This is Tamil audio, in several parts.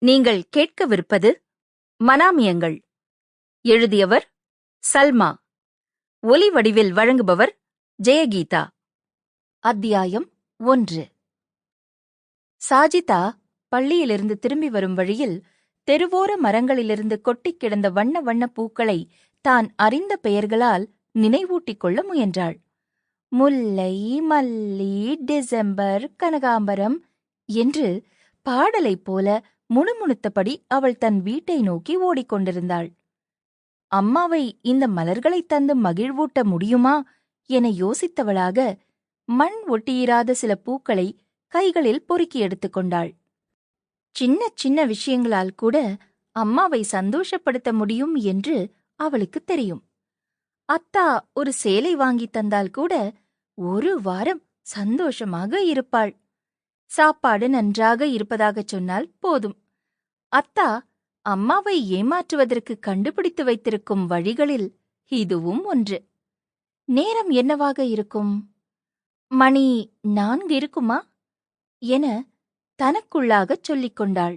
நீங்கள் கேட்கவிருப்பது மனாமியங்கள். எழுதியவர் சல்மா. ஒலி வடிவில் வழங்குபவர் ஜெயகீதா. அத்தியாயம் ஒன்று. சாஜிதா பள்ளியிலிருந்து திரும்பி வரும் வழியில் தெருவோர மரங்களிலிருந்து கொட்டிக் கிடந்த வண்ண வண்ண பூக்களை தான் அறிந்த பெயர்களால் நினைவூட்டிக் கொள்ள முயன்றாள். முல்லை மல்லி டிசம்பர் கனகாம்பரம் என்று பாடலைப் போல முணுமுணுத்தபடி அவள் தன் வீட்டை நோக்கி ஓடிக்கொண்டிருந்தாள். அம்மாவை இந்த மலர்களைத் தந்து மகிழ்வூட்ட முடியுமா என யோசித்தவளாக மண் ஒட்டியிராத சில பூக்களை கைகளில் பொறுக்கி எடுத்துக்கொண்டாள் சின்ன சின்ன விஷயங்களால் கூட அம்மாவை சந்தோஷப்படுத்த முடியும் என்று அவளுக்கு தெரியும். அத்தா ஒரு சேலை வாங்கித் தந்தால் கூட ஒரு வாரம் சந்தோஷமாக இருப்பாள். சாப்பாடு நன்றாக இருப்பதாகச் சொன்னால் போதும். அத்தா அம்மாவை ஏமாற்றுவதற்கு கண்டுபிடித்து வைத்திருக்கும் வழிகளில் இதுவும் ஒன்று. நேரம் என்னவாக இருக்கும்? மணி நான்கு இருக்குமா? என தனக்குள்ளாகச் சொல்லிக் கொண்டாள்.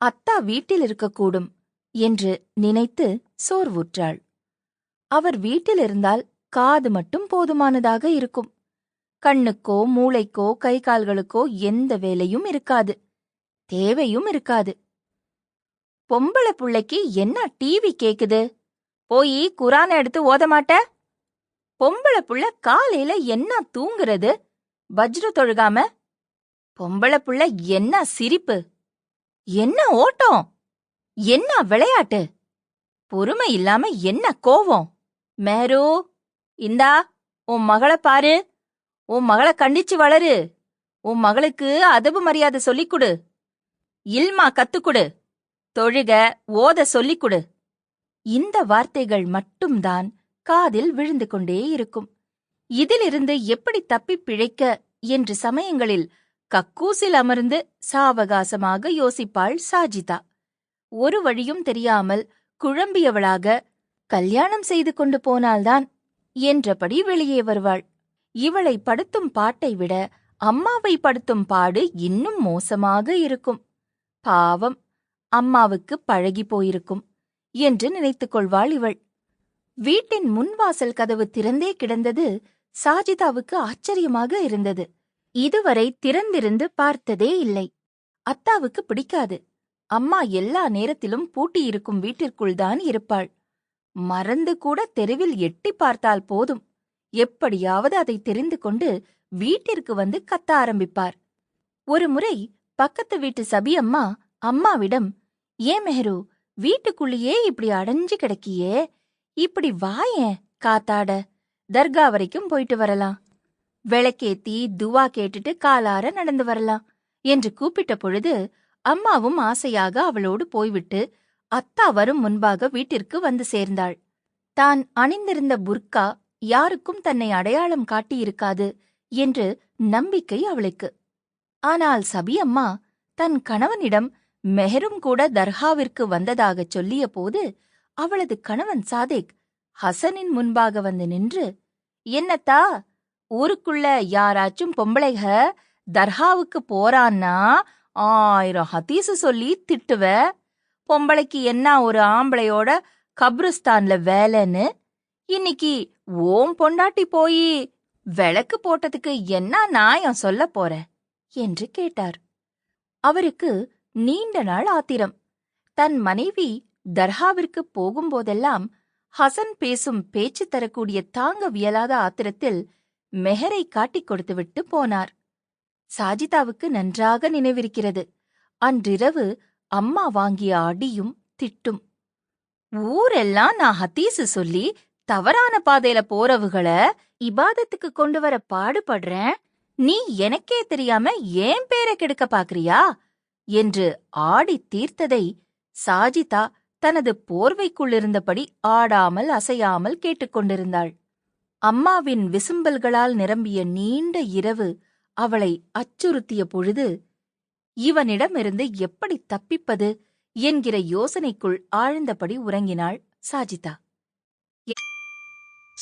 அத்தா வீட்டில் இருக்கக்கூடும் என்று நினைத்து சோர்வுற்றாள். அவர் வீட்டில் இருந்தால் காது மட்டும் போதுமானதாக இருக்கும். கண்ணுக்கோ மூளைக்கோ கை கால்களுக்கோ எந்த வேலையும் இருக்காது. தேவையும் இருக்காது. பொம்பளை புள்ளைக்கு என்ன டிவி கேக்குது? போய் குரான எடுத்து ஓத மாட்ட? பொம்பளை புள்ள காலையில என்ன தூங்குறது? வஜ்ரு தொழுகாம? பொம்பளை புள்ள என்ன சிரிப்பு? என்ன ஓட்டம்? என்ன விளையாட்டு? பொறுமை இல்லாம என்ன கோவம்? மேரு இந்தா உன் மகளை பாரு. உன் மகளை கண்டிச்சு வளரு. உன் மகளுக்கு அதபு மரியாதை சொல்லிக் கொடு இல்மா கத்துக்குடு. தொழுக ஓத சொல்லிக் கொடு இந்த வார்த்தைகள் மட்டும்தான் காதில் விழுந்து கொண்டே இருக்கும். இதிலிருந்து எப்படி தப்பிப் பிழைக்க என்று சமயங்களில் கக்கூசில் அமர்ந்து சாவகாசமாக யோசிப்பாள் சாஜிதா. ஒரு வழியும் தெரியாமல் குழம்பியவளாக கல்யாணம் செய்து கொண்டு போனால்தான் என்றபடி வெளியே வருவாள். இவளை படுத்தும் பாட்டை விட அம்மாவை படுத்தும் பாடு இன்னும் மோசமாக இருக்கும். பாவம் அம்மாவுக்கு பழகி போயிருக்கும் என்று நினைத்துக் கொள்வாள் இவள். வீட்டின் முன்வாசல் கதவு திறந்தே கிடந்தது சாஜிதாவுக்கு ஆச்சரியமாக இருந்தது. இதுவரை திறந்திருந்து பார்த்ததே இல்லை. அத்தாவுக்கு பிடிக்காது. அம்மா எல்லா நேரத்திலும் பூட்டியிருக்கும் வீட்டிற்குள்தான் இருப்பாள். மறந்து கூட தெருவில் எட்டி பார்த்தால் போதும். எப்படியாவது அதை தெரிந்து கொண்டு வீட்டிற்கு வந்து கத்த ஆரம்பிப்பார். ஒரு முறை பக்கத்து வீட்டு சபியம்மா அம்மாவிடம் ஏன் மெஹரு வீட்டுக்குள்ளேயே இப்படி அடைஞ்சு கிடக்கியே? இப்படி வாயேன் காத்தாட. தர்கா வரைக்கும் போயிட்டு வரலாம். விளக்கேத்தி துவா கேட்டுட்டு காலார நடந்து வரலாம் என்று கூப்பிட்ட பொழுது அம்மாவும் ஆசையாக அவளோடு போய்விட்டு அத்தா வரும் முன்பாக வீட்டிற்கு வந்து சேர்ந்தாள். தான் அணிந்திருந்த புர்கா யாருக்கும் தன்னை அடையாளம் காட்டியிருக்காது என்று நம்பிக்கை அவளுக்கு. ஆனால் சபியம்மா தன் கணவனிடம் மெஹரும் கூட தர்காவிற்கு வந்ததாகச் சொல்லிய போது அவளது கணவன் சாதிக் ஹசனின் முன்பாக வந்து நின்று என்னத்தா ஊருக்குள்ள யாராச்சும் பொம்பளைக தர்காவுக்கு போறான்னா ஆயிரம் ஹதீசு சொல்லி திட்டுவ? பொம்பளைக்கு என்ன ஒரு ஆம்பளையோட கப்ருஸ்தான்ல வேலைன்னு இன்னைக்கு ஓம் பொண்டாட்டி போயி விளக்கு போட்டதுக்கு என்ன நியாயம் சொல்ல போற? என்று கேட்டார். அவருக்கு நீண்ட நாள் ஆத்திரம். தன் மனைவி தர்ஹாவிற்கு போகும்போதெல்லாம் ஹசன் பேசும் பேச்சு தரக்கூடிய தாங்க வியலாத ஆத்திரத்தில் மெஹரை காட்டிக் கொடுத்துவிட்டு போனார். சாஜிதாவுக்கு நன்றாக நினைவிருக்கிறது. அன்றிரவு அம்மா வாங்கிய அடியும் திட்டும். ஊரெல்லாம் நான் ஹத்தீசு சொல்லி தவறான பாதையில போறவுகள இபாதத்துக்கு கொண்டு வர பாடுபடுறேன். நீ எனக்கே தெரியாம ஏன் பேரை கெடுக்க பாக்குறியா? என்று ஆடி தீர்த்ததை சாஜிதா தனது போர்வைக்குள்ளிருந்தபடி ஆடாமல் அசையாமல் கேட்டுக்கொண்டிருந்தாள் அம்மாவின் விசும்பல்களால் நிரம்பிய நீண்ட இரவு அவளை அச்சுறுத்திய பொழுது இவனிடமிருந்து எப்படி தப்பிப்பது? என்கிற யோசனைக்குள் ஆழ்ந்தபடி உறங்கினாள் சாஜிதா.